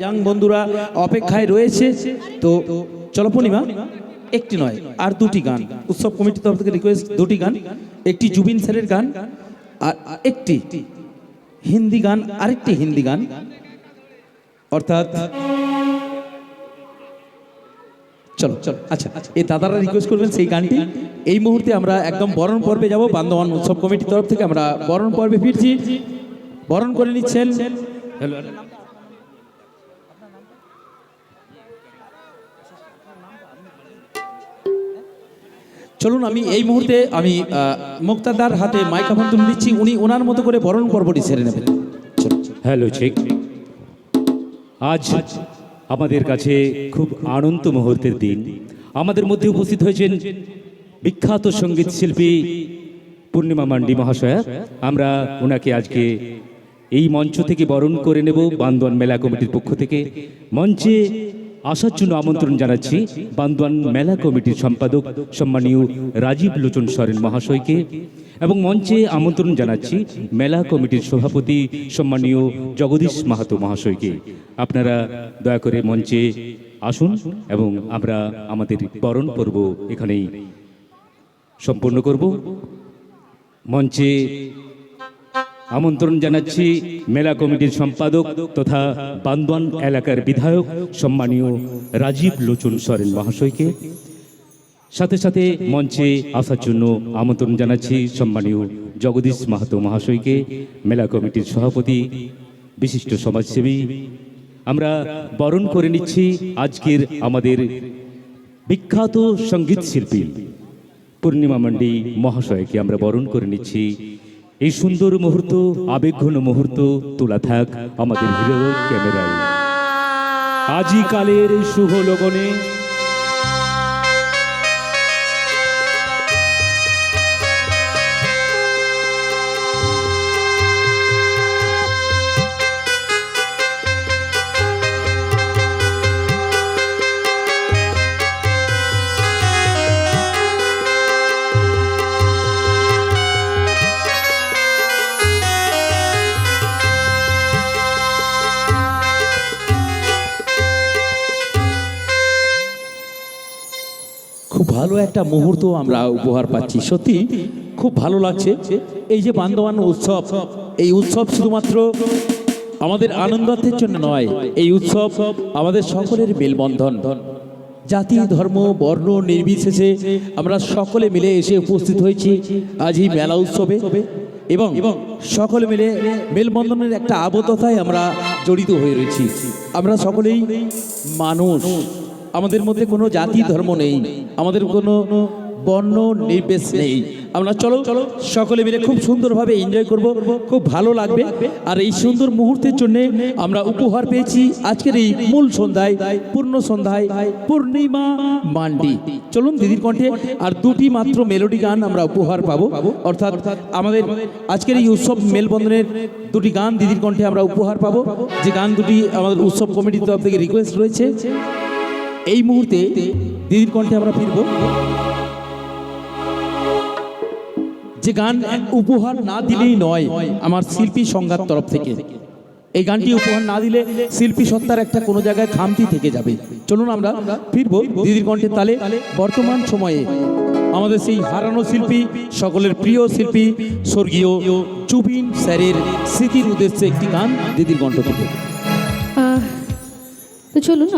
Young বন্ধুরা অপেক্ষায় রয়েছে। তো চলো পূর্ণিমা, একটি নয়, আর দুটি গান। উৎসব কমিটির তরফ থেকে রিকোয়েস্ট দুটি গান, একটি জুবিন স্যারের গান, আর একটি হিন্দি গান, আরেকটি হিন্দি গান। অর্থাৎ চলো চলো আচ্ছা এই দাদারা রিকোয়েস্ট করবেন সেই গানটি। এই মুহূর্তে আমরা একদম বরণ পর্বে যাব বান্দওয়ান উৎসব কমিটির তরফ থেকে আমরা বরণ পর্বে ফিরছি। বরণ করে নিচ্ছেন হ্যালো চলুন, আমি এই মুহূর্তে আমি মুক্তাদার হাতে মাইক্রোফোন তুলে দিচ্ছি। উনি ওনার মতো করে বরণ পর্বটি সেরে নেবেন। হ্যালো চেক আজ আমাদের কাছে খুব আনন্দ মুহূর্তের দিন। আমাদের মধ্যে উপস্থিত হয়েছেন বিখ্যাত সংগীত শিল্পী পূর্ণিমা মান্ডি মহাশয়া। আমরা ওনাকে আজকে এই মঞ্চ থেকে বরণ করে নেব। বান্দোয়ান মেলা কমিটির পক্ষ থেকে। মঞ্চে আসার জন্য আমন্ত্রণ জানাচ্ছি বান্দোয়ান মেলা কমিটির সম্পাদক সম্মানীয় রাজীব লোচন সরেন মহাশয়কে এবং মঞ্চে আমন্ত্রণ জানাচ্ছি মেলা কমিটির সভাপতি সম্মানীয় জগদীশ মাহাতো মহাশয়কে। আপনারা দয়া করে মঞ্চে আসুন এবং আমরা আমাদের বরণ পর্ব এখানেই সম্পূর্ণ করব। মঞ্চে আমন্ত্রণ জানাচ্ছি মেলা কমিটির সম্পাদক তথা বান্দওয়ান এলাকার বিধায়ক সম্মানীয় রাজীব লোচন সরেন মহাশয়কে। সাথে সাথে মঞ্চে আসার জন্য আমন্ত্রণ জানাচ্ছি সম্মানীয় জগদীশ মাহাতো মহাশয়কে, মেলা কমিটির সভাপতি, বিশিষ্ট সমাজসেবী। আমরা বরণ করে নিচ্ছি আজকের আমাদের বিখ্যাত সংগীত শিল্পী, পূর্ণিমা মান্ডি মহাশয়কে আমরা বরণ করে নিচ্ছি। এই সুন্দর মুহূর্ত আবেগঘন মুহূর্ত তোলা থাক আমাদের হিরো ক্যামেরায়। আজিকালের এই শুভ লগনে ভালো একটা মুহূর্ত আমরা উপহার পাচ্ছি। সত্যি, খুব ভালো লাগছে। এই যে বান্দবান উৎসব, এই উৎসব শুধুমাত্র আমাদের আনন্দার্থের জন্য নয়, এই উৎসব আমাদের সকলের মেলবন্ধন। জাতি, ধর্ম, বর্ণ, নির্বিশেষে আমরা সকলে মিলে এসে উপস্থিত হয়েছি আজ এই মেলা উৎসবে। এবং সকলে মিলে মেলবন্ধনের একটা আবদ্ধতায় আমরা জড়িত হয়ে রয়েছি। আমরা সকলেই মানুষ। আমাদের মধ্যে কোনো জাতি, ধর্ম নেই। আমাদের কোনো বর্ণ নির্বেশ নেই। আমরা চলো চলো সকলে মিলে খুব সুন্দরভাবে এনজয় করব। খুব ভালো লাগবে। আর এই সুন্দর মুহূর্তের জন্য আমরা উপহার পেয়েছি আজকের এই মূল সন্ধ্যায়, পূর্ণ সন্ধ্যায় পূর্ণিমা মান্ডি। চলুন দিদির কণ্ঠে আর দুটি মাত্র মেলোডি গান আমরা উপহার পাবো। অর্থাৎ আমাদের আজকের এই উৎসব মেলবন্ধনের দুটি গান দিদির কণ্ঠে আমরা উপহার পাবো। যে গান দুটি আমাদের উৎসব কমিটির তরফ থেকে রিকোয়েস্ট রয়েছে। এই মুহূর্তে দিদির কণ্ঠে আমরা ফিরব। যে গান উপহার না দিলেই নয়, আমার শিল্পী সংঘাত তরফ থেকে। এই গানটি উপহার না দিলে শিল্পী সত্তার একটা কোনো জায়গায় খামতি থেকে যাবে। চলুন আমরা ফিরবো দিদির কণ্ঠের তালে। বর্তমান সময়ে আমাদের সেই হারানো শিল্পী, সকলের প্রিয় শিল্পী, স্বর্গীয় জুবিন স্যারের স্মৃতির উদ্দেশ্যে একটি গান দিদির কণ্ঠ থেকে। তো চলুন